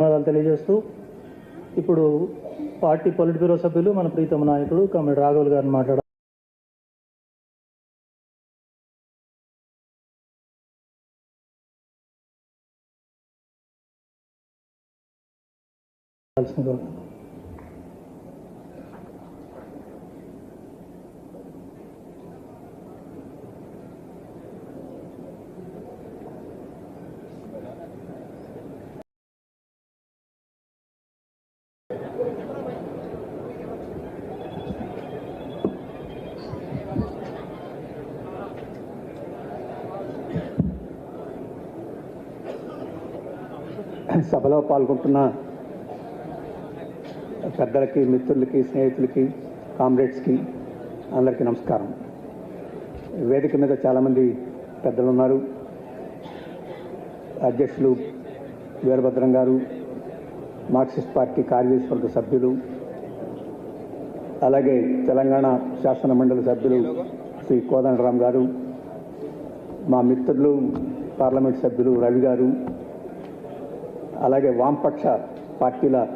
ధన్యవాదాలు తెలియజేస్తూ ఇప్పుడు పార్టీ పొలిట్ బ్యూరో సభ్యులు మన ప్రీతమ నాయకుడు కమిడి రాఘవులు గారిని మాట్లాడారు సభలో పాల్గొంటున్న. పెద్దలకి మిత్రులకి స్నేహితులకి కామ్రేడ్స్కి అందరికీ నమస్కారం. వేదిక మీద చాలామంది పెద్దలు ఉన్నారు అధ్యక్షులు వీరభద్రం గారు మార్క్సిస్ట్ పార్టీ కార్యదర్శివర్గ సభ్యులు అలాగే తెలంగాణ శాసన మండలి సభ్యులు శ్రీ కోదండరామ్ గారు మా మిత్రులు పార్లమెంట్ సభ్యులు రవి గారు అలాగే వామపక్ష పార్టీల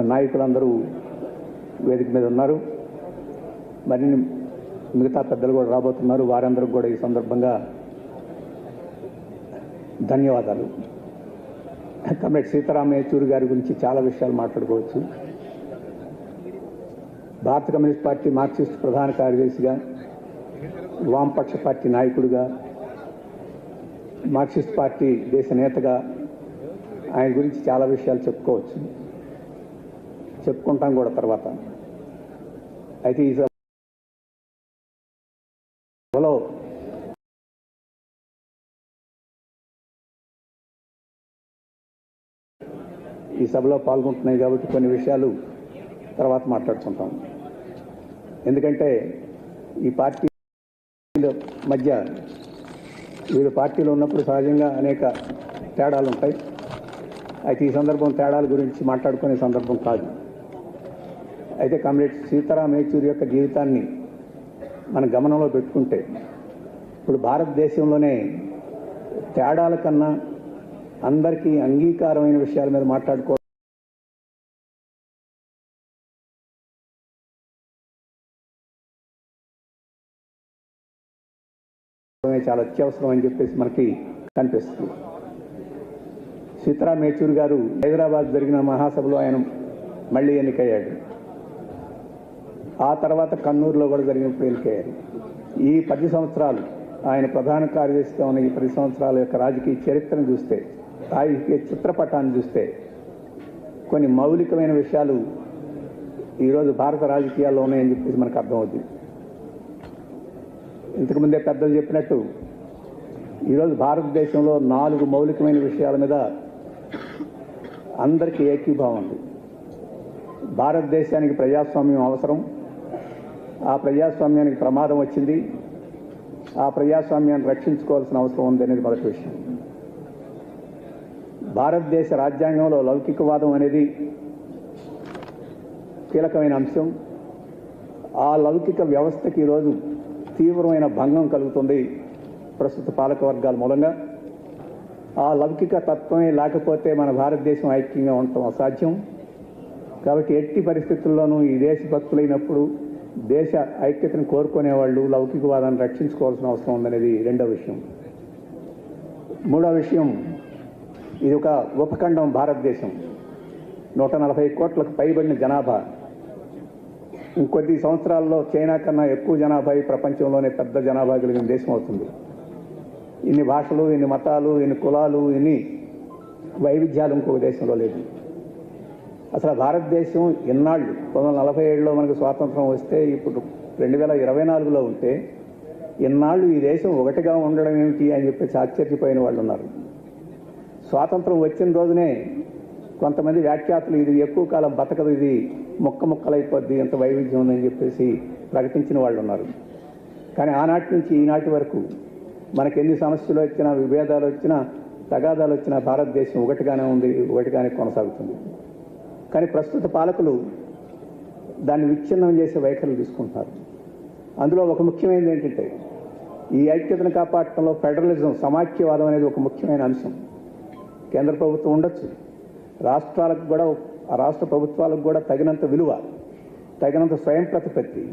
నాయకులందరూ వేదిక మీద ఉన్నారు. మరిన్ని మిగతా పెద్దలు కూడా రాబోతున్నారు. వారందరూ కూడా ఈ సందర్భంగా ధన్యవాదాలు. కమ్రేడ్ సీతారామ యేచూరి గారి గురించి చాలా విషయాలు మాట్లాడుకోవచ్చు. భారత కమ్యూనిస్ట్ పార్టీ మార్క్సిస్ట్ ప్రధాన కార్యదర్శిగా వామపక్ష పార్టీ నాయకుడిగా మార్క్సిస్ట్ పార్టీ దేశ నేతగా ఆయన గురించి చాలా విషయాలు చెప్పుకోవచ్చు. చెప్పుకుంటాం కూడా తర్వాత. అయితే ఈ సభలో ఈ సభలో పాల్గొంటున్నాయి కాబట్టి కొన్ని విషయాలు తర్వాత మాట్లాడుకుంటాం. ఎందుకంటే ఈ పార్టీ మధ్య వీళ్ళు పార్టీలు ఉన్నప్పుడు సహజంగా అనేక తేడాలు ఉంటాయి అయితే ఈ సందర్భం తేడాల గురించి మాట్లాడుకునే సందర్భం కాదు. అయితే కామ్రేడ్ సీతారాం యేచూరి యొక్క జీవితాన్ని మన గమనంలో పెట్టుకుంటే ఇప్పుడు భారతదేశంలోనే తేడాల కన్నా అందరికీ అంగీకారమైన విషయాల మీద మాట్లాడుకో చాలా అత్యవసరం అని చెప్పేసి మనకి కనిపిస్తుంది. సీతారాం మేచూర్ గారు హైదరాబాద్ జరిగిన మహాసభలో ఆయన మళ్ళీ ఎన్నికయ్యాడు. ఆ తర్వాత కన్నూరులో కూడా జరిగినప్పుడు ఎన్నికయ్యారు. ఈ పది సంవత్సరాలు ఆయన ప్రధాన కార్యదర్శిగా ఉన్న ఈ పది సంవత్సరాల యొక్క రాజకీయ చరిత్రను చూస్తే రాజకీయ చిత్రపటాన్ని చూస్తే కొన్ని మౌలికమైన విషయాలు ఈరోజు భారత రాజకీయాల్లో ఉన్నాయని చెప్పేసి మనకు అర్థమవుతుంది. ఇంతకుముందే పెద్దలు చెప్పినట్టు ఈరోజు భారతదేశంలో నాలుగు మౌలికమైన విషయాల మీద అందరికీ ఏకీభావం ఉంది భారతదేశానికి ప్రజాస్వామ్యం అవసరం. ఆ ప్రజాస్వామ్యానికి ప్రమాదం వచ్చింది. ఆ ప్రజాస్వామ్యాన్ని రక్షించుకోవాల్సిన అవసరం ఉంది అనేది మొదటి విషయం. భారతదేశ రాజ్యాంగంలో లౌకికవాదం అనేది కీలకమైన అంశం. ఆ లౌకిక వ్యవస్థకి ఈరోజు తీవ్రమైన భంగం కలుగుతుంది ప్రస్తుత పాలక వర్గాల మూలంగా. ఆ లౌకిక తత్వమే లేకపోతే మన భారతదేశం ఐక్యంగా ఉండటం అసాధ్యం. కాబట్టి ఎట్టి పరిస్థితుల్లోనూ ఈ దేశభక్తులైనప్పుడు దేశ ఐక్యతను కోరుకునే వాళ్ళు లౌకికవాదాన్ని రక్షించుకోవాల్సిన అవసరం ఉందనేది రెండో విషయం. మూడో విషయం ఇది ఒక ఉపఖండం భారతదేశం. నూట నలభై కోట్లకు పైబడిన జనాభా. ఇంకొద్ది సంవత్సరాల్లో చైనా కన్నా ఎక్కువ జనాభా ఈ ప్రపంచంలోనే పెద్ద జనాభా కలిగిన దేశం అవుతుంది. ఇన్ని భాషలు ఇన్ని మతాలు ఇన్ని కులాలు ఇన్ని వైవిధ్యాలు ఇంకొక దేశంలో లేదు అసలు భారతదేశం ఎన్నాళ్ళు పంతొమ్మిది వందల నలభై ఏడులో మనకు స్వాతంత్రం వస్తే ఇప్పుడు రెండు వేల ఇరవై నాలుగులో ఉంటే ఇన్నాళ్ళు ఈ దేశం ఒకటిగా ఉండడం ఏమిటి అని చెప్పేసి ఆశ్చర్యపోయిన వాళ్ళు ఉన్నారు. స్వాతంత్రం వచ్చిన రోజునే కొంతమంది వ్యాఖ్యాతులు ఇది ఎక్కువ కాలం బతకదు ఇది మొక్క మొక్కలైపోద్ది ఎంత వైవిధ్యం ఉందని చెప్పేసి ప్రకటించిన వాళ్ళు ఉన్నారు. కానీ ఆనాటి నుంచి ఈనాటి వరకు మనకి ఎన్ని సమస్యలు వచ్చినా విభేదాలు వచ్చినా తగాదాలు వచ్చినా భారతదేశం ఒకటిగానే ఉంది ఒకటిగానే కొనసాగుతుంది. కానీ ప్రస్తుత పాలకులు దాన్ని విచ్ఛిన్నం చేసే వైఖరులు తీసుకుంటున్నారు. అందులో ఒక ముఖ్యమైనది ఏంటంటే ఈ ఐక్యతను కాపాడటంలో ఫెడరలిజం సమాఖ్యవాదం అనేది ఒక ముఖ్యమైన అంశం. కేంద్ర ప్రభుత్వం ఉండొచ్చు. రాష్ట్రాలకు కూడా ఆ రాష్ట్ర ప్రభుత్వాలకు కూడా తగినంత విలువ తగినంత స్వయం ప్రతిపత్తి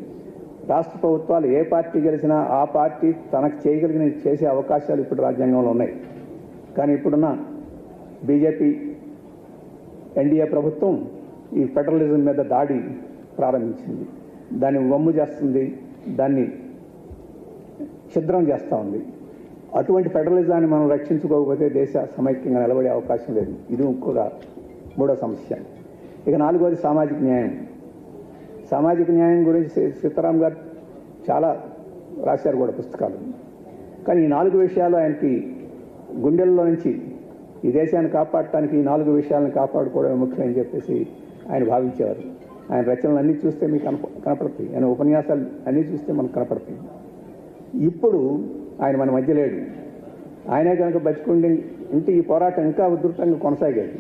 రాష్ట్ర ప్రభుత్వాలు ఏ పార్టీ గెలిచినా ఆ పార్టీ తనకు చేయగలిగిన చేసే అవకాశాలు ఇప్పుడు రాజ్యాంగంలో ఉన్నాయి. కానీ ఇప్పుడున్న బీజేపీ ఎన్డీఏ ప్రభుత్వం ఈ ఫెడరలిజం మీద దాడి ప్రారంభించింది. దాన్ని వమ్ము చేస్తుంది దాన్ని ఛిద్రం చేస్తూ ఉంది. అటువంటి ఫెడరలిజాన్ని మనం రక్షించుకోకపోతే దేశ సమైక్యంగా నిలబడే అవకాశం లేదు. ఇది ఇంకొక మూడో సమస్య. ఇక నాలుగోది సామాజిక న్యాయం. సామాజిక న్యాయం గురించి సీతారాం గారు చాలా రాశారు కూడా పుస్తకాలు. కానీ ఈ నాలుగు విషయాలు ఆయనకి గుండెల్లో నుంచి ఈ దేశాన్ని కాపాడటానికి ఈ నాలుగు విషయాలను కాపాడుకోవడమే ముఖ్యమని చెప్పేసి ఆయన భావించేవారు. ఆయన రచనలు అన్నీ చూస్తే మీకు కనప కనపడతాయి. ఆయన ఉపన్యాసాలు అన్నీ చూస్తే మనకు కనపడతాయి. ఇప్పుడు ఆయన మన మధ్య లేడు. ఆయనే కనుక బతికుండి ఉంటే ఈ పోరాటం ఇంకా ఉధృతంగా కొనసాగేది.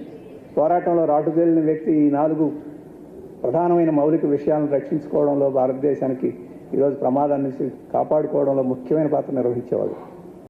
పోరాటంలో రాటుదేలిన వ్యక్తి ఈ నాలుగు ప్రధానమైన మౌలిక విషయాలను రక్షించుకోవడంలో భారతదేశానికి ఈరోజు ప్రమాదాన్ని కాపాడుకోవడంలో ముఖ్యమైన పాత్ర నిర్వహించేవాళ్ళు.